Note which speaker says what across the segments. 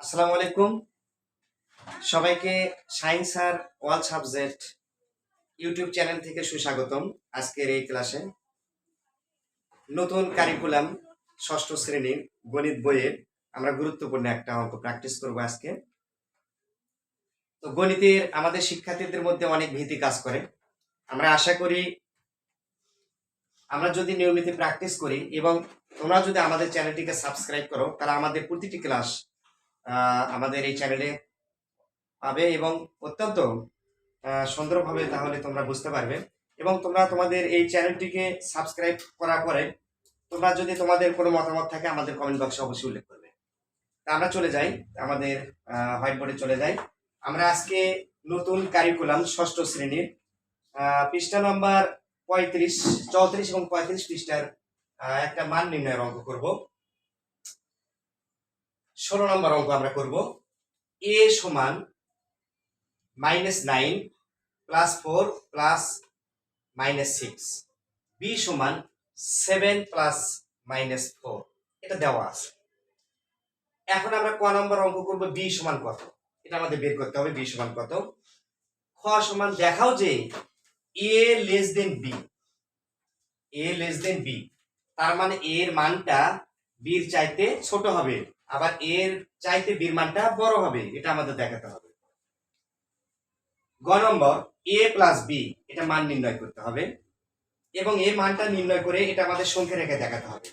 Speaker 1: আসসালামু আলাইকুম। সবাইকে সায়েন্স আর ওয়াল সাবজেক্ট ইউটিউব চ্যানেল থেকে সুস্বাগতম আজকের এই ক্লাসে। নতুন কারিকুলাম ষষ্ঠ শ্রেণির গণিত বইয়ের আমরা গুরুত্বপূর্ণ একটা অঙ্ক প্র্যাকটিস করব আজকে। তো গণিতের আমাদের শিক্ষার্থীদের মধ্যে অনেক ভীতি কাজ করে। আমরা আশা করি আমরা যদি নিয়মিত প্র্যাকটিস করি এবং তোমরা যদি আমাদের চ্যানেলটিকে সাবস্ক্রাইব করো, তাহলে আমাদের প্রতিটি ক্লাস আমাদের এই চ্যানেলে পাবে এবং অত্যন্ত সুন্দরভাবে তাহলে তোমরা বুঝতে পারবে। এবং তোমরা তোমাদের এই চ্যানেলটিকে সাবস্ক্রাইব করার পরে তোমরা যদি তোমাদের কোনো মতামত থাকে, আমাদের কমেন্ট বক্সে অবশ্যই উল্লেখ করবে। তা আমরা চলে যাই, আমাদের হোয়াইট বোর্ডে চলে যাই। আমরা আজকে নতুন কারিকুলাম ষষ্ঠ শ্রেণির পৃষ্ঠা নম্বর পঁয়ত্রিশ, চৌত্রিশ এবং পঁয়ত্রিশ পৃষ্ঠার একটা মান নির্ণয়ের অঙ্ক করব। ষোলো নম্বর অঙ্ক আমরা করব। এ সমান minus nine plus four plus minus six B সমান সেভেন প্লাস মাইনাস ফোর এটা দেওয়া আছে। এখন আমরা ক নম্বর অঙ্ক করব বি সমান কত? এটা আমাদের বের করতে হবে বি সমান কত? খ সমান, দেখাও যে A less than B A less than B তার মানে এর মানটা বির চাইতে ছোট হবে। আবার এর চাইতে বির মানটা বড় হবে, এটা আমাদের দেখাতে হবে। গ নম্বর এ প্লাস বি এটা মান নির্ণয় করতে হবে। এবং এই মানটা নির্ণয় করে এটা আমাদের সংখ্যা রেখায় দেখাতে হবে।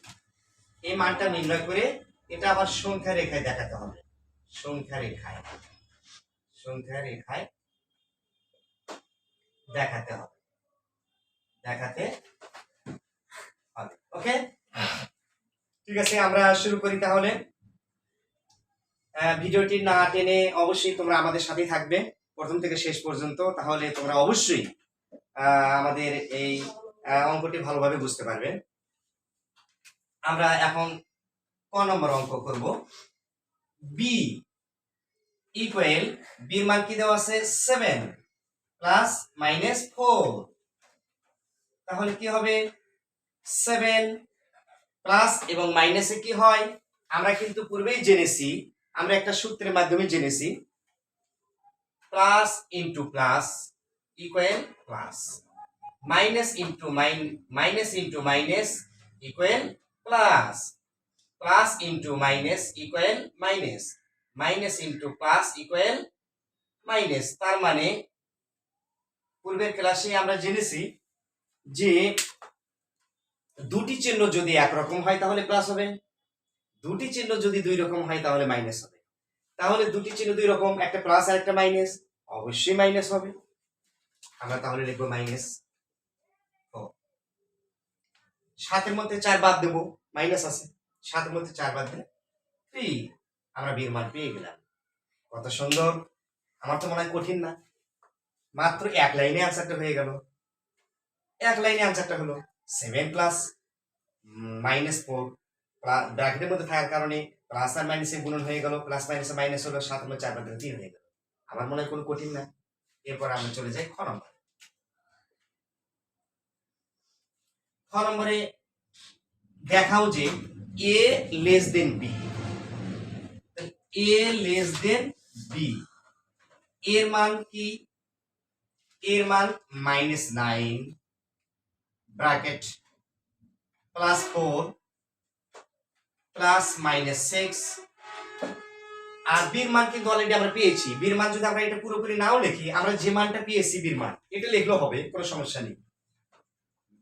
Speaker 1: এই মানটা নির্ণয় করে এটা আবার সংখ্যা রেখায় দেখাতে হবে। সংখ্যা রেখায় সংখ্যা রেখায় দেখাতে হবে। দেখাতে হবে ওকে ঠিক আছে, আমরা শুরু করি তাহলে। ভিডিওটি না টেনে অবশ্যই তোমরা আমাদের সাথেই থাকবে প্রথম থেকে শেষ পর্যন্ত, তাহলে তোমরা অবশ্যই আমাদের এই অঙ্কটি ভালোভাবে বুঝতে পারবে। আমরা এখন ক নম্বর অঙ্ক করব। বি ইকুয়াল বির মান কি দেওয়া আছে? সেভেন প্লাস মাইনাস ফোর তাহলে কি হবে? সেভেন প্লাস এবং মাইনাসে কি হয়? আমরা কিন্তু পূর্বেই জেনেছি আমরা একটা সূত্রের মাধ্যমে জেনেছি plus into plus equal plus minus into mine minus into minus equal plus plus into minus equal minus minus into plus equal minus তার মানে পূর্বের ক্লাসে আমরা জেনেছি যে দুটি চিহ্ন যদি একরকম হয় তাহলে প্লাস হবে। দুটি চিহ্ন যদি দুই রকম হয়, তাহলে মাইনাস হবে। তাহলে দুটি চিহ্ন দুই রকম, একটা প্লাস আর একটা মাইনাস অবশ্যই মাইনাস হবে। আমরা তাহলে লিখব মাইনাস সাতের মধ্যে চার বাদ দেবো মাইনাস আছে। সাতের মধ্যে চার বাদ দিলে থ্রি আমরা বীর মান পেয়ে গেলাম। কত সুন্দর। আমার তো মনে হয় কঠিন না। মাত্র এক লাইনে আনসারটা হয়ে গেল। এক লাইনে আনসারটা হলো সেভেন প্লাস মাইনাস ফোর ব্র্যাকেটের মধ্যে থাকার কারণে প্লাস আর মাইনাসে গুণন হয়ে গেল প্লাস মাইনাসে মাইনাস হলো সাত হলো চার দিলে তিন হয়ে গেল। আমার মনে হয় কোনো কঠিন না। এরপর আমরা চলে যাই খ নম্বরে। খ নম্বরে দেখাও যে A less than B A less than B এর মান কি? এর মান minus nine bracket plus four plus minus six আর বীর মান কিন্তু অলরেডি আমরা পেয়েছি। বীর মান যদি আমরা এটা পুরোপুরি নাও লিখি, আমরা যে মানটা পেয়েছি বীর মান, এটা লিখলেও হবে, কোনো সমস্যা নেই।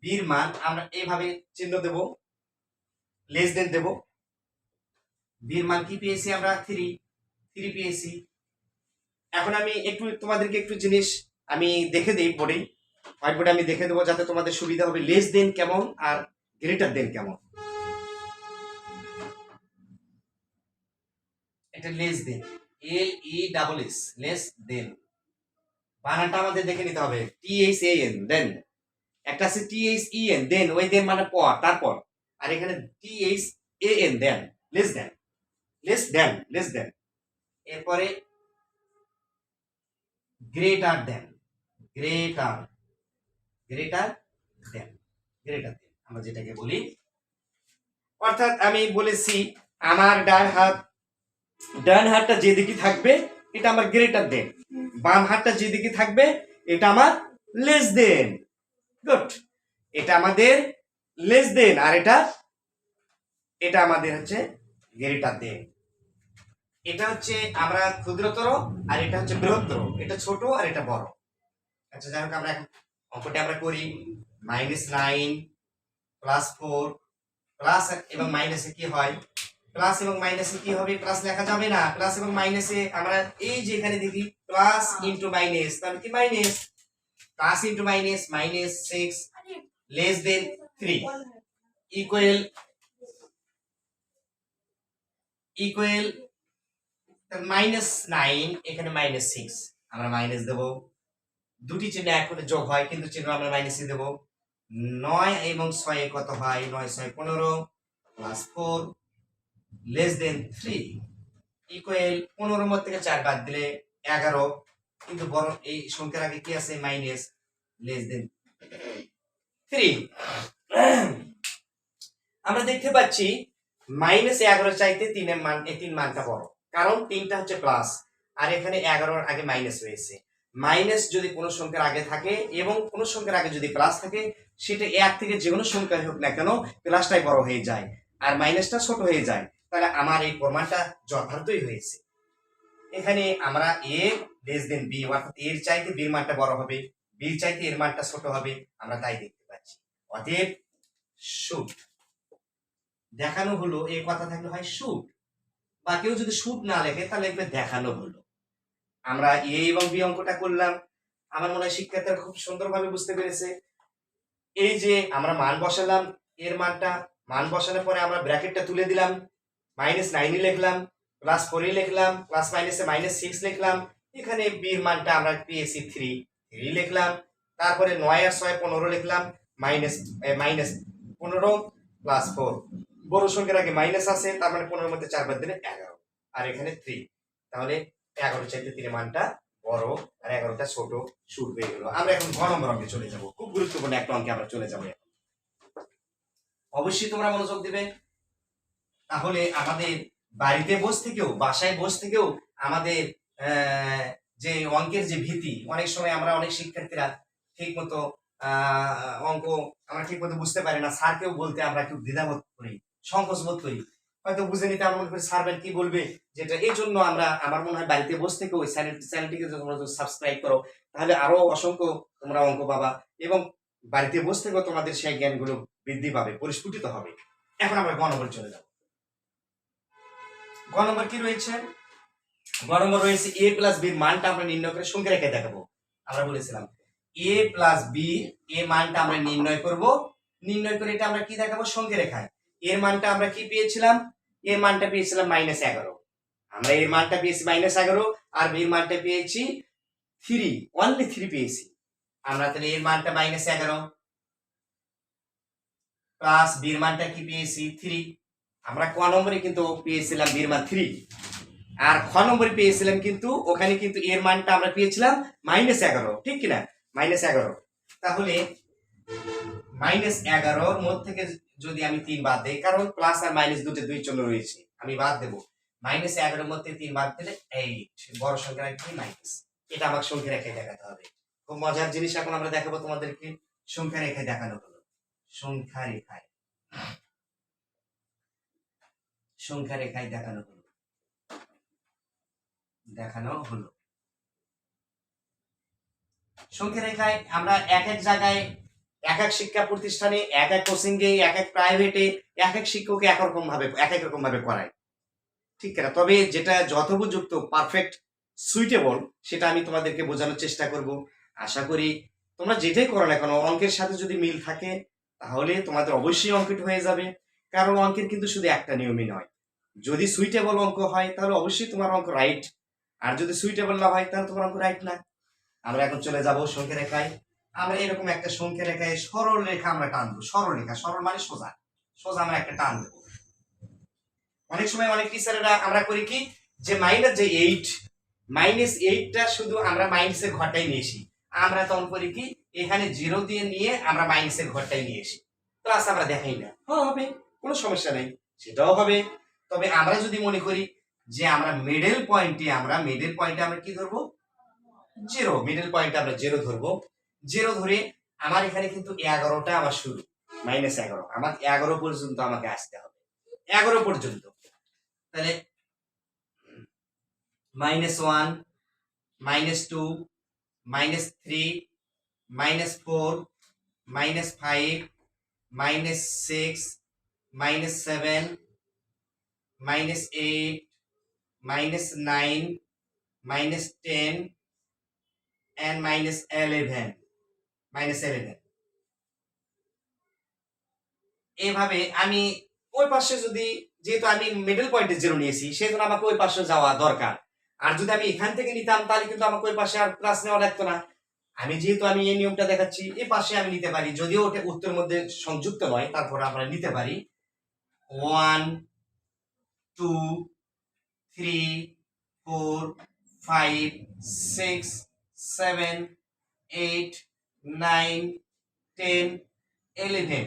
Speaker 1: বীর মান আমরা এইভাবে চিহ্ন দেব লেস দেন দেব। বীর মান কি পেয়েছি আমরা? থ্রি থ্রি পেয়েছি। এখন আমি একটু তোমাদেরকে একটু জিনিস আমি দেখে দিই বোর্ডে হোয়াইট বোর্ডে আমি দেখে দেবো যাতে তোমাদের সুবিধা হবে লেস দেন কেমন আর গ্রেটার দেন কেমন। এটা less than. L E double S less than. বানানটা আমাদের দেখে নিতে হবে। T H A N than. একটা আছে টি এইচ ই এন দেন। ওই দেন মানে পর, তারপর। আর এখানে T H A N than. Less than. Less than less than. এরপরে greater than. Greater greater than. Greater than, আমরা যেটাকে বলি। অর্থাৎ আমি বলেছি, আমার ডান হাত ডান হাতটা যেদিকে থাকবে, এটা আমার গ্রেটার দেন বাম হাতটা যেদিকে থাকবে, এটা আমার লেস দেন গুড এটা আমাদের লেস দেন আর এটা এটা আমাদের হচ্ছে গ্রেটার দেন এটা হচ্ছে আমরা ক্ষুদ্রতর, আর এটা হচ্ছে বৃহত্তর। এটা ছোট আর এটা বড়। আচ্ছা যাই হোক, আমরা অঙ্কটা আমরা করি। Minus nine plus four plus এবং মাইনাসে কি হয়? প্লাস এবং মাইনাসে কি হবে? প্লাস লেখা যাবে না। প্লাস এবং মাইনাসে আমরা এই যে এখানে দেখি প্লাস ইন্টু মাইনাস তাহলে কি minus plus into minus minus six less than three equal equal minus nine এখানে মাইনাস সিক্স আমরা মাইনাস দেবো। দুটি চিহ্ন এক যোগ হয়, কিন্তু চিহ্ন আমরা মাইনাসে দেবো। নয় এবং ছয় কত হয়? নয়, ছয়, পনেরো plus four less than three equal পনেরোর মধ্যে থেকে চার বাদ দিলে এগারো। কিন্তু বড় এই সংখ্যার আগে কি আছে? মাইনাস লেস দেন থ্রি আমরা দেখতে পাচ্ছি মাইনাস এগারো চাইতে তিনের মান তিন মানটা বড়। কারণ তিনটা হচ্ছে প্লাস আর এখানে এগারোর আগে মাইনাস রয়েছে। মাইনাস যদি কোনো সংখ্যার আগে থাকে এবং কোনো সংখ্যার আগে যদি প্লাস থাকে, সেটা এক থেকে যে কোনো সংখ্যা হোক না কেন প্লাসটাই বড় হয়ে যায়। আর মাইনাসটা ছোট হয়ে যায়। তাহলে আমার এই প্রমাণটা যথার্থই হয়েছে। এখানে আমরা এ লেস দেন বি অর্থাৎ এর চাইতে বির মানটা বড় হবে বির চাইতে এর মানটা ছোট হবে, আমরা তাই দেখতে পাচ্ছি। অতএব শুট দেখানো হলো এই কথা থাকলে হয় শুট বা কেউ যদি শুট না লেখে, তাহলে লিখবে দেখানো হলো। আমরা এ এবং বি অঙ্কটা করলাম। আমার মনে হয় শিক্ষার্থীরা খুব সুন্দরভাবে বুঝতে পেরেছে। এই যে আমরা মান বসালাম, এর মানটা, মান বসানোর পরে আমরা ব্র্যাকেটটা তুলে দিলাম। মাইনাস নাইনে লিখলাম প্লাস ফোরে লিখলাম প্লাস মাইনাসে মাইনাস সিক্স লিখলাম, এখানে বির মানটা আমরা পেয়েছি থ্রি থ্রি লিখলাম, তারপরে নয় আর ছয় পনেরো লিখলাম মাইনাস মাইনাস পনেরো প্লাস ফোর বড় সংখ্যার আগে মাইনাস আছে, তার মানে পনেরোর মধ্যে চার বাদ দিলে এগারো, আর এখানে থ্রি তাহলে এগারো চাইতে তিন মানটা বড়, আর এগারোটা ছোট শুট হয়ে গেল। আমরা এখন ঘ নম্বর অঙ্কে চলে যাব। খুব গুরুত্বপূর্ণ একটা অঙ্কে আমরা চলে যাব। অবশ্যই তোমরা মনোযোগ দিবে। তাহলে আমাদের বাড়িতে বস থেকেও, বাসায় বস থেকেও আমাদের যে অঙ্কের যে ভীতি, অনেক সময় আমরা অনেক শিক্ষার্থীরা ঠিক মতো অঙ্ক আমরা ঠিক মতো বুঝতে পারি না, স্যারকেও বলতে আমরা একটু দ্বিধাবোধ করি, সংকোচ বোধ করি। হয়তো বুঝে নিতে আমরা মনে করি, স্যার কি বলবে? যেটা এই জন্য আমরা, আমার মনে হয় বাড়িতে বসে থেকে ওই চ্যানেল তোমরা যদি সাবস্ক্রাইব করো, তাহলে আরও অসংখ্য তোমরা অঙ্ক পাবা এবং বাড়িতে বসে থেকেও তোমাদের সেই জ্ঞানগুলো বৃদ্ধি পাবে, পরিস্ফুটিত হবে। এখন আমরা গ নম্বর চলে যাব। গ নম্বর কি রয়েছে? গ নম্বর রয়েছে এ প্লাস বির মানটা আমরা নির্ণয় করে সংখ্যা রেখে দেখাবো। আমরা বলেছিলাম এ প্লাস বি এ মানটা আমরা নির্ণয় করব। নির্ণয় করে এটা আমরা কি দেখাবো? সংখ্যা রেখায়। এর মানটা আমরা কি পেয়েছিলাম? এর মানটা পেয়েছিলাম মাইনাস এগারো। আমরা এর মানটা পেয়েছি মাইনাস এগারো আর বির মানটা পেয়েছি থ্রি অনলি থ্রি পেয়েছি। আমরা তাহলে এর মানটা মাইনাস এগারো প্লাস বির মানটা কি পেয়েছি? থ্রি আমরা ক নম্বরে কিন্তু পেয়েছিলাম বির মান থ্রি আর খ নম্বরে পেয়েছিলাম কিন্তু ওখানে কিন্তু এর মানটা আমরা পেয়েছিলাম মাইনাস এগারো, ঠিক কিনা? মাইনাস এগারো। তাহলে মাইনাস এগারোর মধ্যে থেকে যদি আমি তিন বাদ দেই, কারণ প্লাস আর মাইনাস দুটো দুই চলে রয়েছে, আমি বাদ দেবো। মাইনাস এগারোর মধ্যে তিন বাদ দিলে এইট বড় সংখ্যা রাখবে মাইনাস এটা আমাকে সংখ্যা রেখে দেখাতে হবে। খুব মজার জিনিস এখন আমরা দেখাবো তোমাদেরকে। সংখ্যা রেখায় দেখানো হলো। সংখ্যা রেখায়। সংখ্যা রেখায় দেখানো হলো। দেখানো হলো। সংখ্যা রেখায় আমরা এক এক জায়গায় এক এক শিক্ষা প্রতিষ্ঠানে, এক এক কোচিং এ, এক এক প্রাইভেটে এক এক শিক্ষককে এক রকম ভাবে, এক এক রকম ভাবে করায়। ঠিক না তবে যেটা যথোপযুক্ত পারফেক্ট সুইটেবল সেটা আমি তোমাদেরকে বোঝানোর চেষ্টা করব। আশা করি তোমরা যেটাই করো না কেন, অঙ্কের সাথে যদি মিল থাকে, তাহলে তোমাদের অবশ্যই অঙ্কিত হয়ে যাবে। কারণ অঙ্কের কিন্তু শুধু একটা নিয়মই নয়। যদি সুইটেবল অঙ্ক হয়, তাহলে অবশ্যই তোমার অঙ্ক রাইট আর যদি সুইটেবল না হয়, তাহলে তোমার অঙ্ক রাইট না। আমরা এখন চলে যাব সংখ্যা রেখায়। আমরা এরকম একটা সংখ্যা রেখায় সরল রেখা আমরা টানবো। সরল রেখা, সরল মানে সোজা। সোজা আমরা একটা টান দেবো। অনেক সময় অনেক টিচারেরা আমরা করি কি, যে মাইনাস যে এইট মাইনাস এইটটা শুধু আমরা মাইনাসের ঘরটাই নিয়ে আসি। আমরা তখন করি কি, এখানে জিরো দিয়ে নিয়ে আমরা মাইনাসের ঘরটাই নিয়ে আসি। প্লাস আমরা দেখাই না। হ্যাঁ হবে। কোনো সমস্যা নেই। সেটাও হবে। তবে আমরা যদি মনে করি যে আমরা মিডল পয়েন্টে আমরা মিডল পয়েন্টে আমরা কি ধরবো? জিরো মিডল পয়েন্টে আমরা জিরো ধরবো। জিরো ধরে আমার এখানে কিন্তু এগারোটা আমার শুরু। মাইনাস এগারো। আমার এগারো পর্যন্ত আমাকে আসতে হবে। এগারো পর্যন্ত। তাহলে minus one minus two minus three minus four minus five minus six minus seven minus eight minus nine minus ten and minus 11 minus 11 এইভাবে আমি ওই পাশে যদি, যেহেতু আমি মিডল পয়েন্টে জিরো নিয়েছি জন্য আমাকে ওই পাশে যাওয়া দরকার। আর যদি আমি এখান থেকে নিতাম, তাহলে কিন্তু আমাকে ওই পাশে আর ক্লাস নেওয়া লাগতো না। আমি যেহেতু আমি এই নিয়মটা দেখাচ্ছি এই পাশে আমি নিতে পারি। যদিও ওটা উত্তর মধ্যে সংযুক্ত নয়, তারপর আমরা নিতে পারি। One two three four five six seven eight nine ten eleven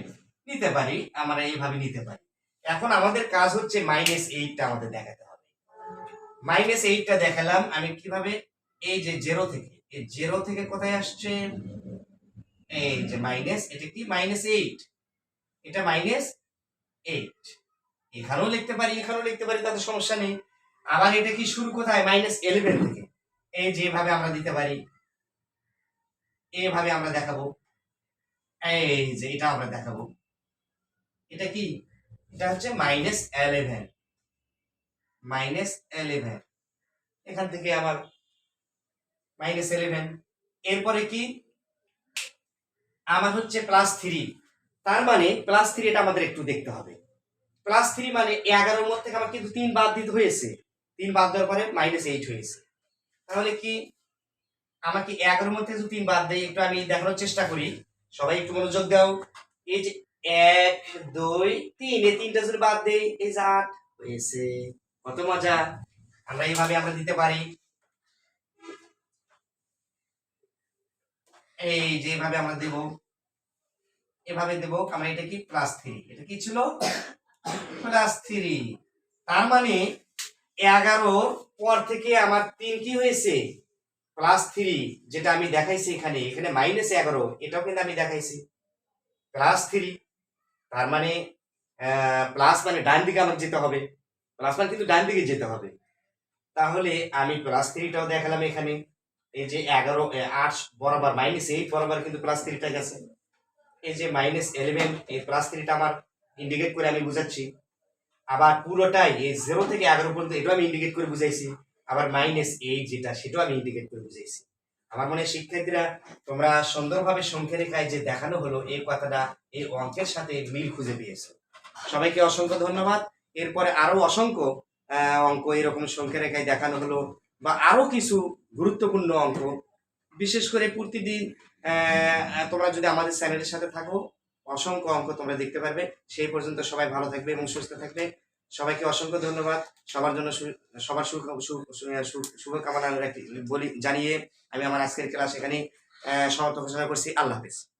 Speaker 1: নিতে পারি, আমরা এইভাবে নিতে পারি। এখন আমাদের কাজ হচ্ছে মাইনাস এইটটা আমাদের দেখাতে হবে। মাইনাস এইটটা দেখালাম, আমি কীভাবে? এই যে জেরো থেকে। এই জেরো থেকে কোথায় আসছে? এই যে মাইনাস এটা কি? মাইনাস এইট এটা মাইনাস এইট এখানেও লিখতে পারি, এখানেও লিখতে পারি, তাতে সমস্যা নেই। আবার এটা কি শুরু কোথায়? মাইনাস এলেভেন থেকে। এই যেভাবে আমরা দিতে পারি, এভাবে আমরা দেখাবো। এই যে এটা আমরা দেখাবো। এটা কি? এটা হচ্ছে মাইনাস এলেভেন মাইনাস এলেভেন এখান থেকে আবার মাইনাস এলেভেন এরপরে কি? আমার হচ্ছে প্লাস থ্রি তার মানে প্লাস থ্রি এটা আমাদের একটু দেখতে হবে। প্লাস থ্রি মানে এগারোর মধ্যে থেকে আমার কিন্তু তিন বাদ দিতে হয়েছে। তিন বাদ দেওয়ার পরে মাইনাস এইট হয়েছে। তাহলে কি আমাকে এগারোর মধ্যে যদি তিন বাদ দেয় একটু আমি দেখানোর চেষ্টা করি। সবাই একটু মনোযোগ দাও। এই যে এক, দুই, তিন, এই তিনটা যদি বাদ দেই, এই যে আট হয়েছে। কত মজা। আমরা এইভাবে আমরা দিতে পারি। এই যে এইভাবে আমরা দেব। এভাবে দেব। আমরা এটা কি? প্লাস থ্রি এটা কি ছিল? Plus three. তার মানে এগারো পর থেকে আমার তিন কি হয়েছে। প্লাস থ্রি, যেটা আমি দেখাইছি এখানে এখানে মাইনাস এগারো, এটাও কিন্তু আমি দেখাইছি। প্লাস থ্রি, তার মানে প্লাস মানে ডান দিকে আমার যেতে হবে। প্লাস মানে কিন্তু ডান দিকে যেতে হবে। তাহলে আমি প্লাস থ্রিটাও দেখালাম এখানে। এই যে এগারো আট বরাবর মাইনাস এইট বরাবর কিন্তু প্লাস থ্রিটা গেছে। এই যে মাইনাস ইলেভেন এই প্লাস থ্রিটা আমার ইন্ডিকেট করে আমি বুঝাচ্ছি। আবার পুরোটাই এই জিরো থেকে এগারো পর্যন্ত এটাও আমি ইন্ডিকেট করে বুঝাইছি। আবার মাইনাস এইট যেটা, সেটাও আমি ইন্ডিকেট করে বুঝাইছি। আমার মনে শিক্ষার্থীরা তোমরা সুন্দরভাবে সংখ্যা রেখায় যে দেখানো হলো, এই কথাটা এই অঙ্কের সাথে মিল খুঁজে পেয়েছ। সবাইকে অসংখ্য ধন্যবাদ। এরপরে আরও অসংখ্য অঙ্ক এরকম সংখ্যা রেখায় দেখানো হলো বা আরও কিছু গুরুত্বপূর্ণ অঙ্ক। বিশেষ করে প্রতিদিন তোমরা যদি আমাদের চ্যানেলের সাথে থাকো অসংখ্য অঙ্ক তোমরা দেখতে পারবে। সেই পর্যন্ত সবাই ভালো থাকবে এবং সুস্থ থাকবে। সবাইকে অসংখ্য ধন্যবাদ। সবার জন্য সবার সু- শুভকামনা বলি জানিয়ে আমি আমার আজকের ক্লাস এখানে সমাপ্ত ঘোষণা করছি। আল্লাহ হাফিজ।